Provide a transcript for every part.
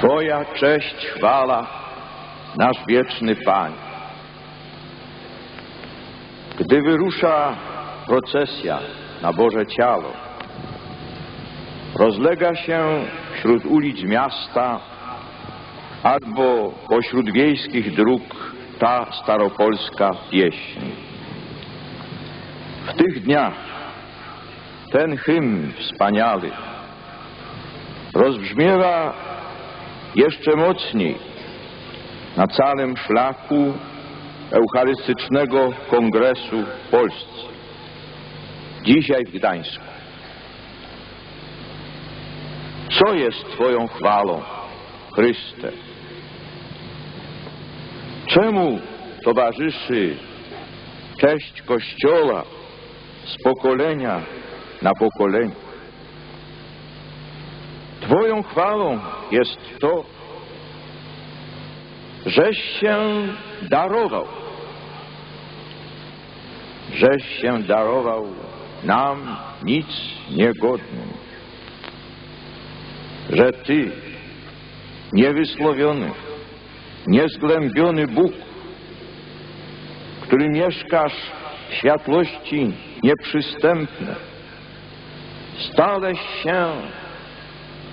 Twoja cześć, chwala, nasz wieczny Panie. Gdy wyrusza procesja na Boże Ciało, rozlega się wśród ulic miasta albo pośród wiejskich dróg ta staropolska pieśń. W tych dniach ten hymn wspaniały rozbrzmiewa jeszcze mocniej na całym szlaku Eucharystycznego Kongresu w Polsce, dzisiaj w Gdańsku. Co jest Twoją chwalą, Chryste? Czemu towarzyszy cześć Kościoła z pokolenia na pokolenie? Twoją chwalą jest to, żeś się darował, żeś się darował nam nic niegodnym, że Ty, niewysłowiony, niezglębiony Bóg, który mieszkasz w światłości nieprzystępne, staleś się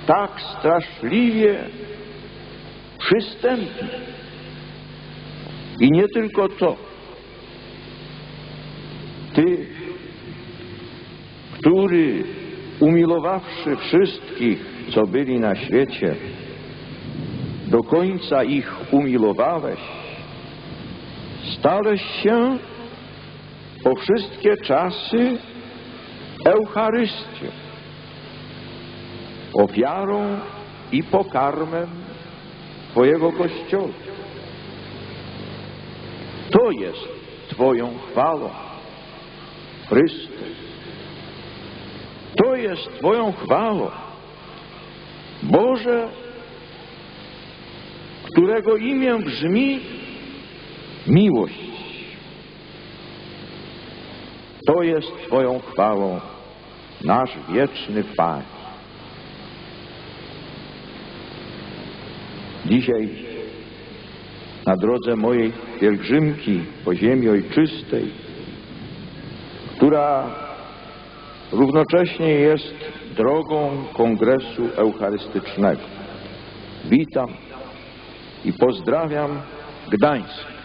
tak straszliwie przystępny. I nie tylko to. Ty, który umilowawszy wszystkich, co byli na świecie, do końca ich umilowałeś, stałeś się po wszystkie czasy Eucharystią, ofiarą i pokarmem Twojego Kościoła. To jest Twoją chwałą, Chryste. To jest Twoją chwałą, Boże, którego imię brzmi miłość. To jest Twoją chwałą, nasz wieczny Panie. Dzisiaj na drodze mojej pielgrzymki po ziemi ojczystej, która równocześnie jest drogą Kongresu Eucharystycznego. Witam i pozdrawiam Gdańsk.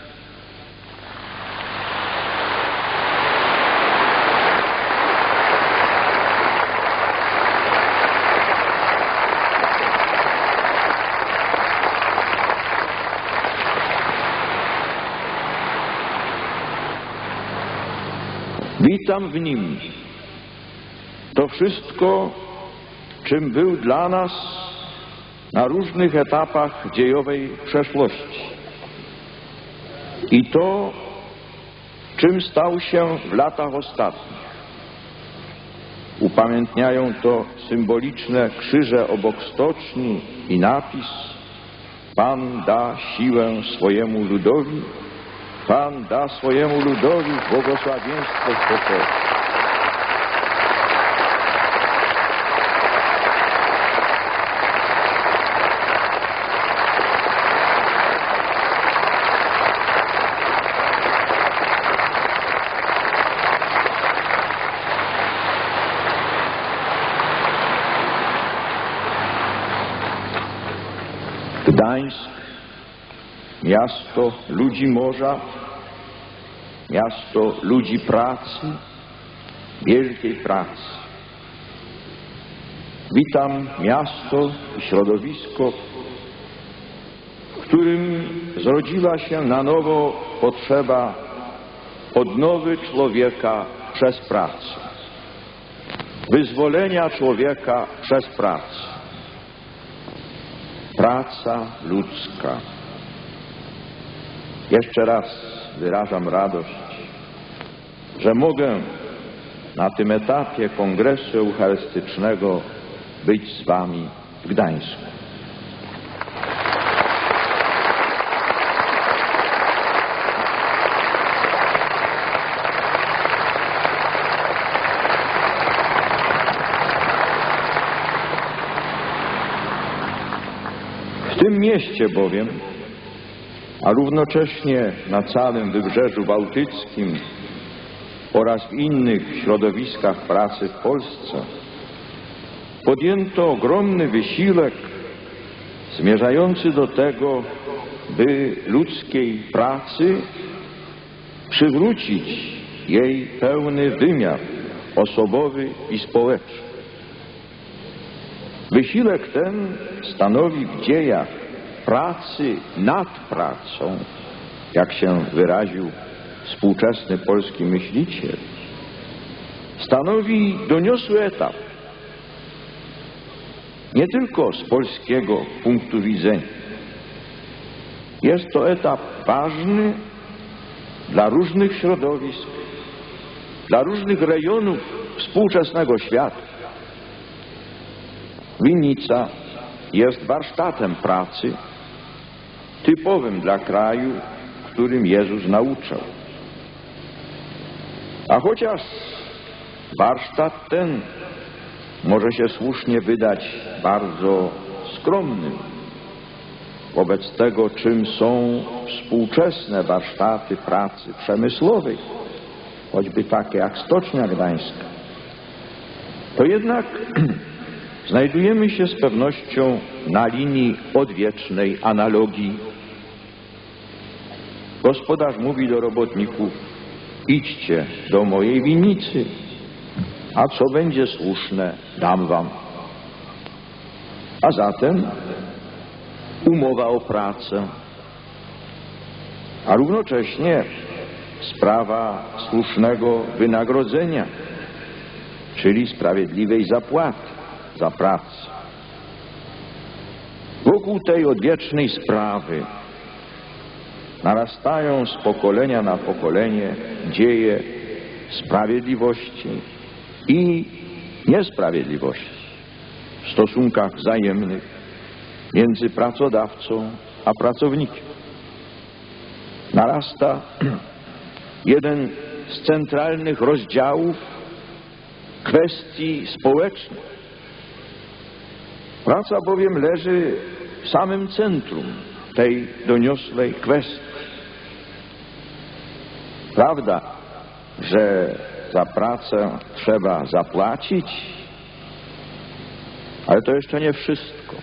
Witam w nim to wszystko, czym był dla nas na różnych etapach dziejowej przeszłości. I to, czym stał się w latach ostatnich. Upamiętniają to symboliczne krzyże obok stoczni i napis Pan da siłę swojemu ludowi, Pan da swojemu ludowi błogosławieństwo pokoju. Gdańsk, miasto ludzi morza, miasto ludzi pracy, wielkiej pracy. Witam miasto i środowisko, w którym zrodziła się na nowo potrzeba odnowy człowieka przez pracę, wyzwolenia człowieka przez pracę. Praca ludzka. Jeszcze raz wyrażam radość, że mogę na tym etapie Kongresu Eucharystycznego być z Wami w Gdańsku. tym mieście bowiem, a równocześnie na całym Wybrzeżu Bałtyckim oraz w innych środowiskach pracy w Polsce podjęto ogromny wysiłek zmierzający do tego, by ludzkiej pracy przywrócić jej pełny wymiar osobowy i społeczny. Wysiłek ten stanowi w dziejach pracy nad pracą, jak się wyraził współczesny polski myśliciel, stanowi doniosły etap nie tylko z polskiego punktu widzenia. Jest to etap ważny dla różnych środowisk, dla różnych rejonów współczesnego świata. Winnica jest warsztatem pracy typowym dla kraju, którym Jezus nauczał. A chociaż warsztat ten może się słusznie wydać bardzo skromnym wobec tego, czym są współczesne warsztaty pracy przemysłowej, choćby takie jak Stocznia Gdańska, to jednak znajdujemy się z pewnością na linii odwiecznej analogii. Gospodarz mówi do robotników, idźcie do mojej winnicy, a co będzie słuszne, dam wam. A zatem umowa o pracę, a równocześnie sprawa słusznego wynagrodzenia, czyli sprawiedliwej zapłaty za pracę. Wokół tej odwiecznej sprawy narastają z pokolenia na pokolenie dzieje sprawiedliwości i niesprawiedliwości w stosunkach wzajemnych między pracodawcą a pracownikiem. Narasta jeden z centralnych rozdziałów kwestii społecznych. Praca bowiem leży w samym centrum tej doniosłej kwestii. Prawda, że za pracę trzeba zapłacić, ale to jeszcze nie wszystko.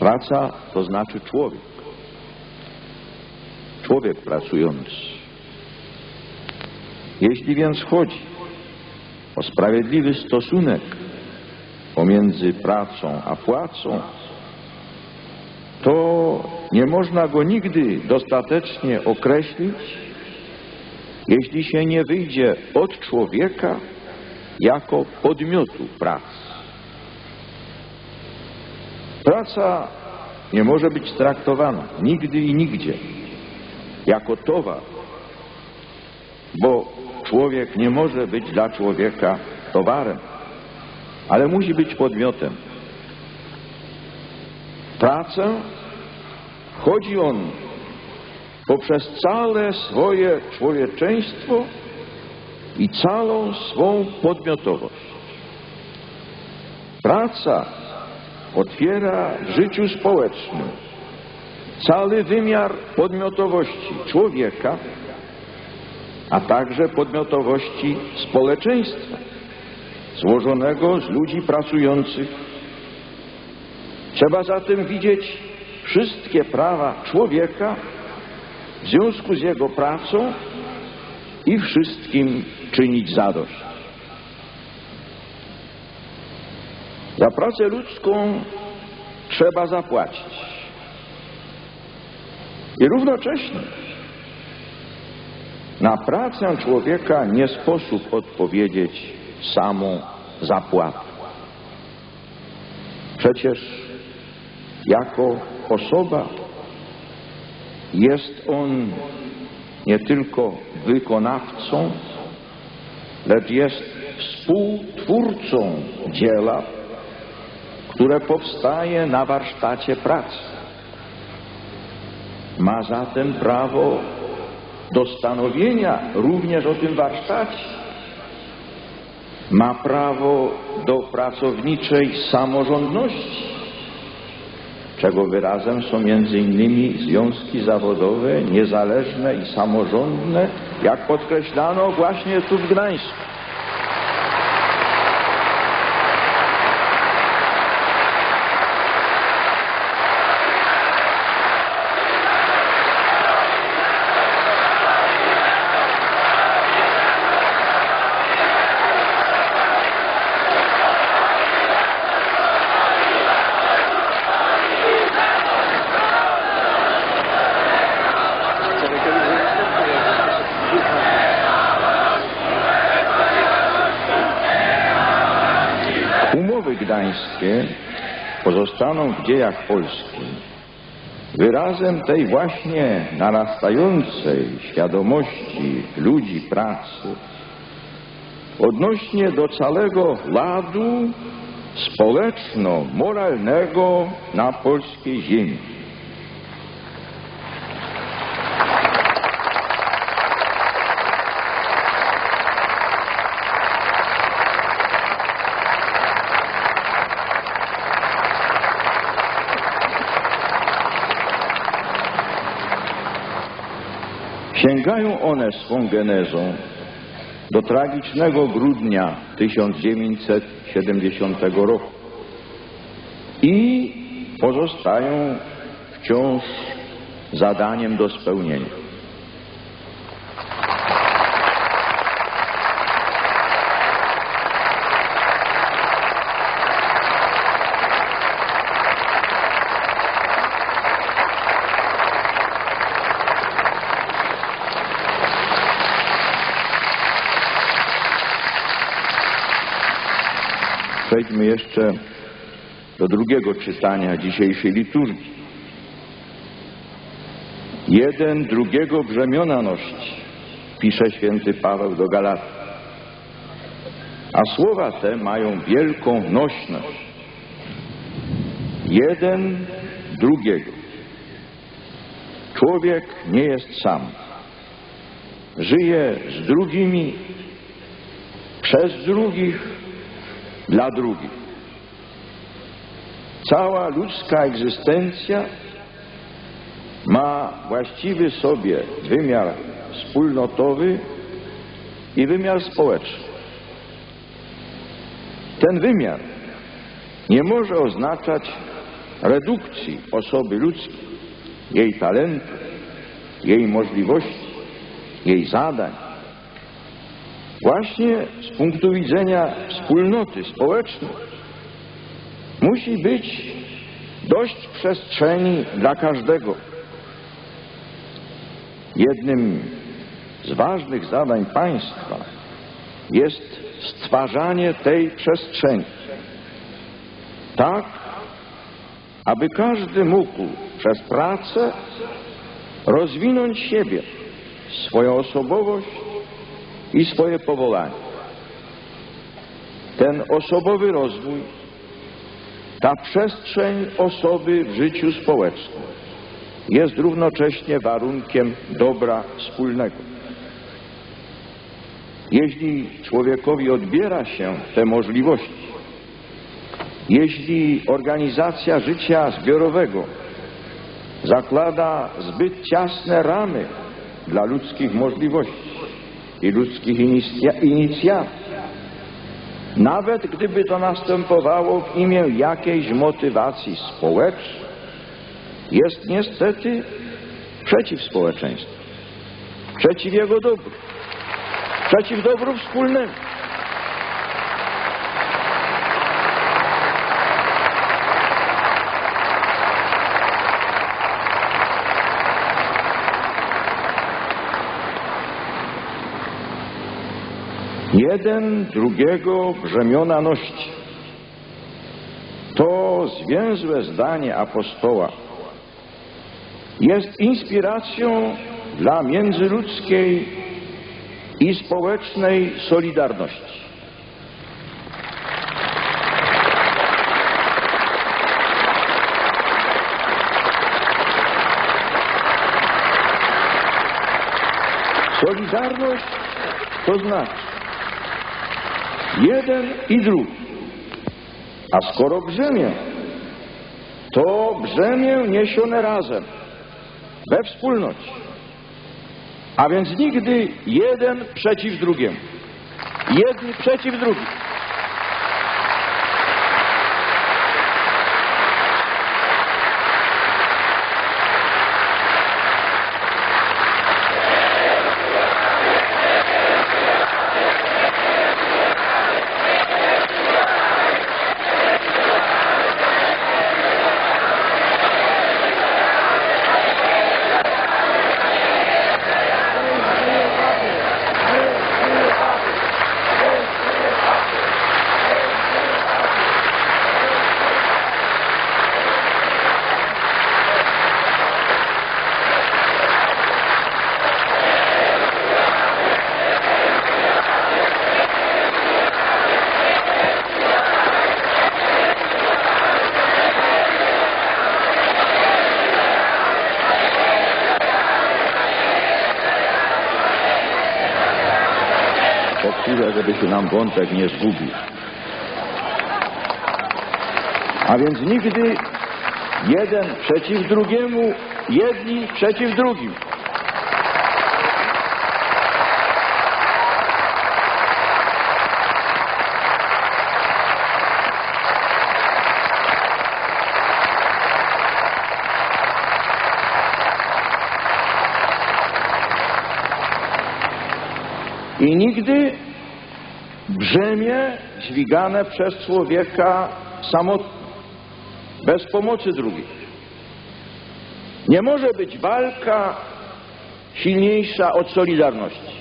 Praca to znaczy człowiek. Człowiek pracujący. Jeśli więc chodzi o sprawiedliwy stosunek pomiędzy pracą a płacą, to nie można go nigdy dostatecznie określić, jeśli się nie wyjdzie od człowieka jako podmiotu pracy. Praca nie może być traktowana nigdy i nigdzie jako towar, bo człowiek nie może być dla człowieka towarem, ale musi być podmiotem. Pracę chodzi on poprzez całe swoje człowieczeństwo i całą swą podmiotowość. Praca otwiera w życiu społecznym cały wymiar podmiotowości człowieka, a także podmiotowości społeczeństwa, złożonego z ludzi pracujących. Trzeba zatem widzieć wszystkie prawa człowieka w związku z jego pracą i wszystkim czynić zadość. Za pracę ludzką trzeba zapłacić. I równocześnie na pracę człowieka nie sposób odpowiedzieć samą zapłatą. Przecież jako osoba jest on nie tylko wykonawcą, lecz jest współtwórcą dzieła, które powstaje na warsztacie pracy. Ma zatem prawo do stanowienia również o tym warsztacie. Ma prawo do pracowniczej samorządności czego wyrazem są innymi związki zawodowe, niezależne i samorządne, jak podkreślano właśnie tu w Gdańsku. Gdańskie pozostaną w dziejach Polski wyrazem tej właśnie narastającej świadomości ludzi pracy odnośnie do całego ładu społeczno-moralnego na polskiej ziemi. Sięgają one swą genezą do tragicznego grudnia 1970 roku i pozostają wciąż zadaniem do spełnienia. Jeszcze do drugiego czytania dzisiejszej liturgii. Jeden drugiego brzemiona ności, pisze święty Paweł do Galatii. A słowa te mają wielką nośność. Jeden drugiego. Człowiek nie jest sam. Żyje z drugimi, przez drugich, dla drugich. Cała ludzka egzystencja ma właściwy sobie wymiar wspólnotowy i wymiar społeczny. Ten wymiar nie może oznaczać redukcji osoby ludzkiej, jej talentu, jej możliwości, jej zadań. Właśnie z punktu widzenia wspólnoty społecznej musi być dość przestrzeni dla każdego. Jednym z ważnych zadań państwa jest stwarzanie tej przestrzeni. Tak, aby każdy mógł przez pracę rozwinąć siebie, swoją osobowość i swoje powołanie. Ten osobowy rozwój, ta przestrzeń osoby w życiu społecznym jest równocześnie warunkiem dobra wspólnego. Jeśli człowiekowi odbiera się te możliwości, jeśli organizacja życia zbiorowego zakłada zbyt ciasne ramy dla ludzkich możliwości i ludzkich inicjatyw, nawet gdyby to następowało w imię jakiejś motywacji społecznej, jest niestety przeciw społeczeństwu, przeciw jego dobru, przeciw dobru wspólnemu. Jeden drugiego brzemiona ności. To zwięzłe zdanie apostoła jest inspiracją dla międzyludzkiej i społecznej solidarności. Solidarność to znaczy jeden i drugi. A skoro brzemię, to brzemię niesione razem, we wspólnocie. A więc nigdy jeden przeciw drugiemu. Jedni przeciw drugim. Żeby się nam wątek nie zgubił. A więc nigdy jeden przeciw drugiemu, jedni przeciw drugim. I nigdy brzemię dźwigane przez człowieka samotnie, bez pomocy drugich. Nie może być walka silniejsza od solidarności.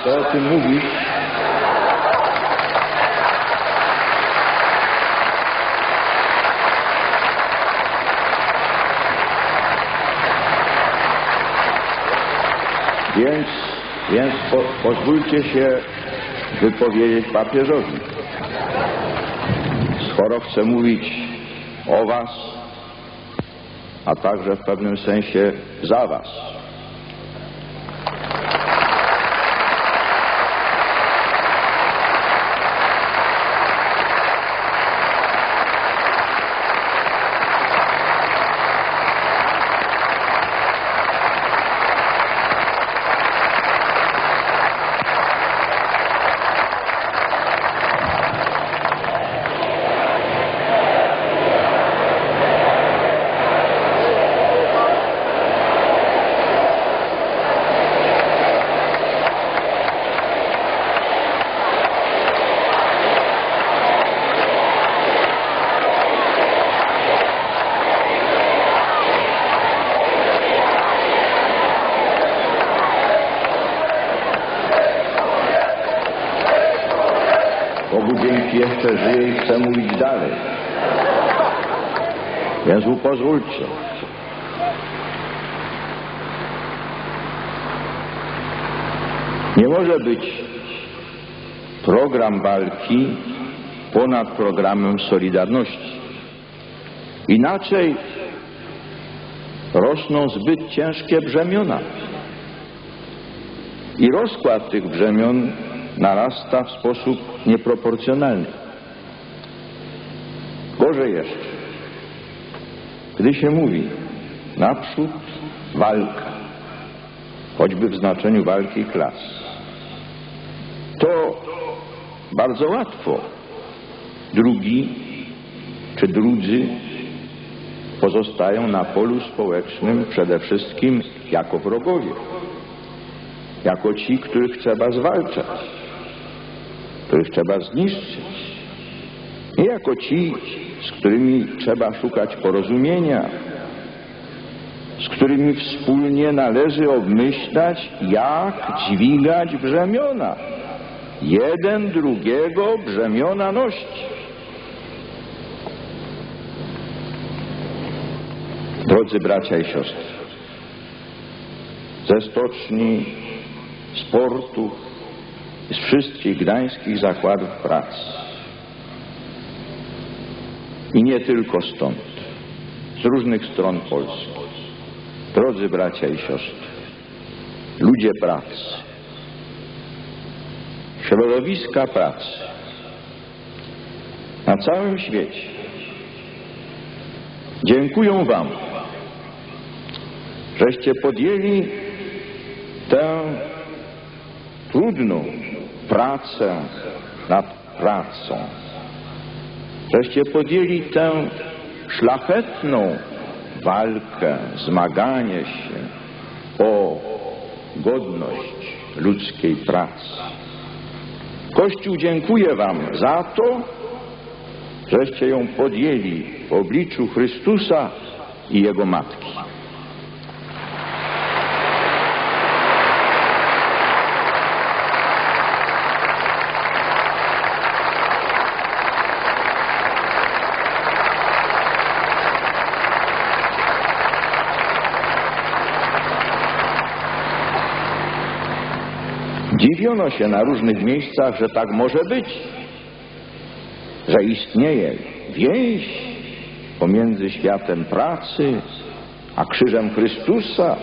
Chcę o tym mówić. Więc, więc po, pozwólcie się wypowiedzieć papieżowi. Skoro chcę mówić o was, a także w pewnym sensie za was. Chce mówić dalej. Więc mu pozwólcie. Nie może być program walki ponad programem Solidarności. Inaczej rosną zbyt ciężkie brzemiona. I rozkład tych brzemion narasta w sposób nieproporcjonalny. Gorzej jeszcze, gdy się mówi naprzód walka, choćby w znaczeniu walki klas, to bardzo łatwo. Drugi czy drudzy pozostają na polu społecznym przede wszystkim jako wrogowie, jako ci, których trzeba zwalczać, których trzeba zniszczyć, nie jako ci, z którymi trzeba szukać porozumienia, z którymi wspólnie należy obmyślać, jak dźwigać brzemiona. Jeden drugiego brzemiona ności. Drodzy bracia i siostry, ze stoczni, z portów, z wszystkich gdańskich zakładów pracy i nie tylko stąd, z różnych stron Polski. Drodzy bracia i siostry, ludzie pracy, środowiska pracy na całym świecie dziękuję Wam, żeście podjęli tę trudną pracę nad pracą, żeście podjęli tę szlachetną walkę, zmaganie się o godność ludzkiej pracy. Kościół dziękuję Wam za to, żeście ją podjęli w obliczu Chrystusa i Jego Matki. Dziwiono się na różnych miejscach, że tak może być, że istnieje więź pomiędzy światem pracy a krzyżem Chrystusa,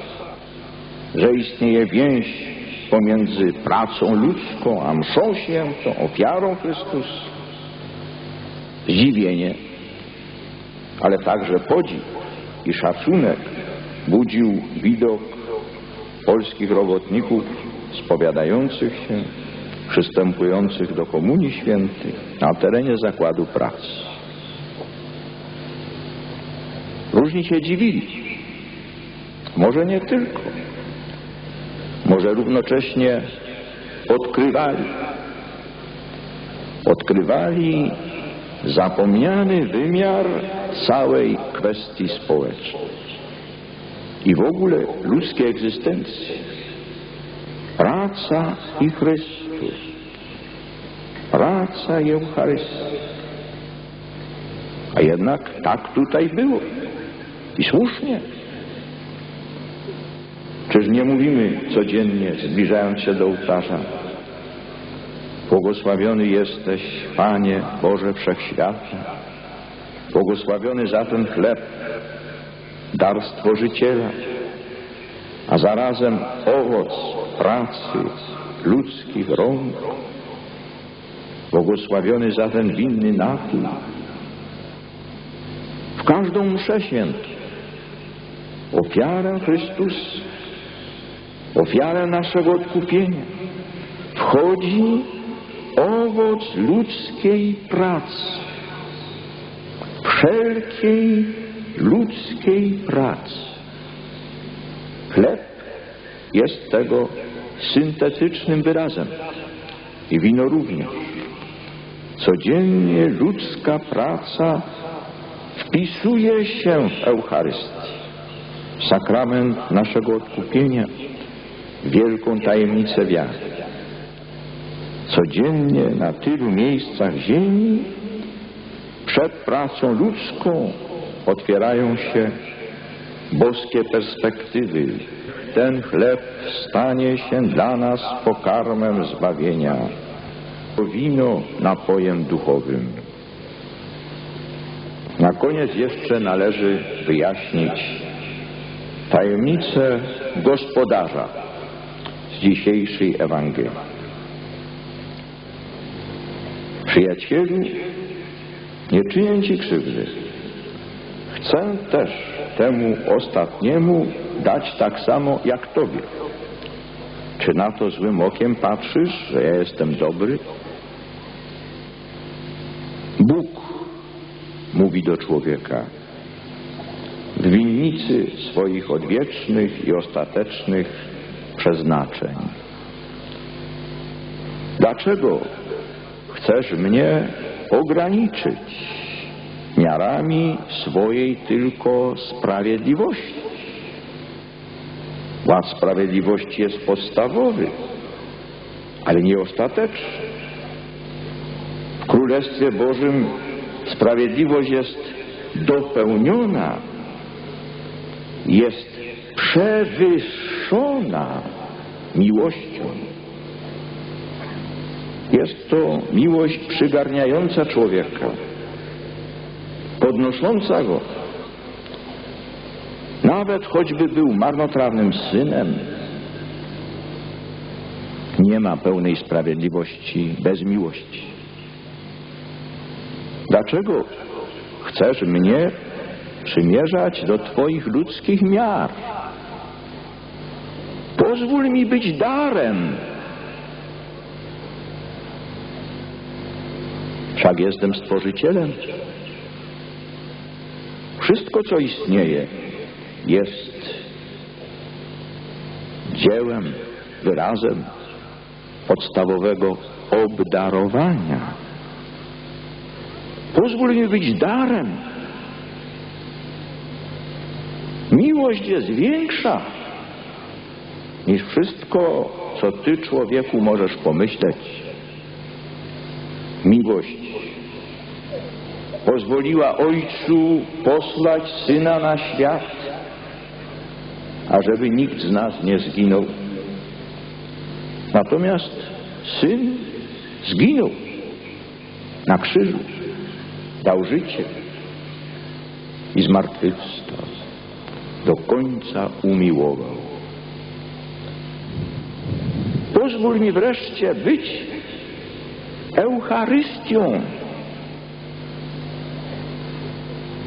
że istnieje więź pomiędzy pracą ludzką a mszą świętą, ofiarą Chrystusa. Zdziwienie, ale także podziw i szacunek budził widok polskich robotników spowiadających się, przystępujących do Komunii Świętej na terenie zakładu pracy. Różni się dziwili. Może nie tylko. Może równocześnie odkrywali. Odkrywali zapomniany wymiar całej kwestii społecznej i w ogóle ludzkiej egzystencji. Praca i Chrystus. Praca i Eucharystia. A jednak tak tutaj było. I słusznie. Czyż nie mówimy codziennie, zbliżając się do ołtarza, Błogosławiony jesteś, Panie Boże Wszechświata. Błogosławiony za ten chleb, dar Stworzyciela, a zarazem owoc pracy ludzkich rąk. Błogosławiony za ten winny napój. W każdą mszę świętą ofiarę Chrystusa, ofiarę naszego odkupienia wchodzi owoc ludzkiej pracy, wszelkiej ludzkiej pracy. Chleb jest tego syntetycznym wyrazem i wino również. Codziennie ludzka praca wpisuje się w Eucharystię, sakrament naszego odkupienia, wielką tajemnicę wiary. Codziennie na tylu miejscach ziemi przed pracą ludzką otwierają się boskie perspektywy. Ten chleb stanie się dla nas pokarmem zbawienia, wino napojem duchowym. Na koniec jeszcze należy wyjaśnić tajemnicę gospodarza z dzisiejszej Ewangelii. Przyjacielu, nie czynię Ci krzywdy. Chcę też temu ostatniemu dać tak samo jak Tobie. Czy na to złym okiem patrzysz, że ja jestem dobry? Bóg mówi do człowieka. w winnicy swoich odwiecznych i ostatecznych przeznaczeń. Dlaczego chcesz mnie ograniczyć miarami swojej tylko sprawiedliwości? Ład sprawiedliwości jest podstawowy, ale nie ostateczny. W Królestwie Bożym sprawiedliwość jest dopełniona, jest przewyższona miłością. Jest to miłość przygarniająca człowieka, podnosząca go. Nawet choćby był marnotrawnym synem, nie ma pełnej sprawiedliwości bez miłości. Dlaczego chcesz mnie przymierzać do Twoich ludzkich miar? Pozwól mi być darem. Wszak jestem stworzycielem. Wszystko, co istnieje, jest dziełem, wyrazem podstawowego obdarowania. Pozwól mi być darem. Miłość jest większa niż wszystko, co Ty, człowieku, możesz pomyśleć. Miłość pozwoliła Ojcu posłać Syna na świat, ażeby nikt z nas nie zginął. Natomiast Syn zginął na krzyżu, dał życie i zmartwychwstał. Do końca umiłował. Pozwól mi wreszcie być Eucharystią.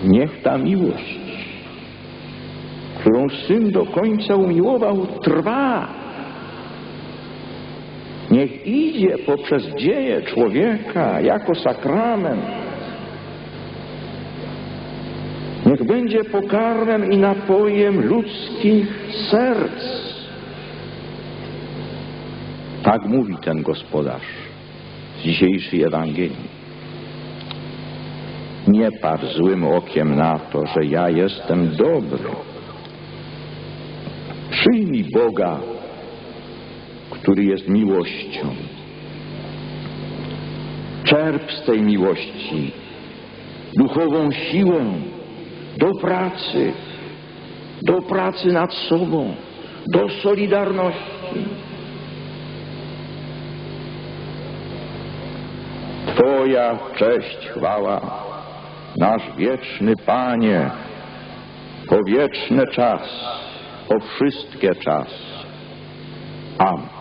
Niech ta miłość, Syn do końca umiłował, trwa. Niech idzie poprzez dzieje człowieka jako sakrament. Niech będzie pokarmem i napojem ludzkich serc. Tak mówi ten gospodarz z dzisiejszej Ewangelii. Nie patrz złym okiem na to, że ja jestem dobry. Przyjmij Boga, który jest miłością. Czerp z tej miłości duchową siłę do pracy, do pracy nad sobą, do solidarności. Twoja cześć, chwała, nasz wieczny Panie, po wieczny czas, po wszystkie czas. Amen.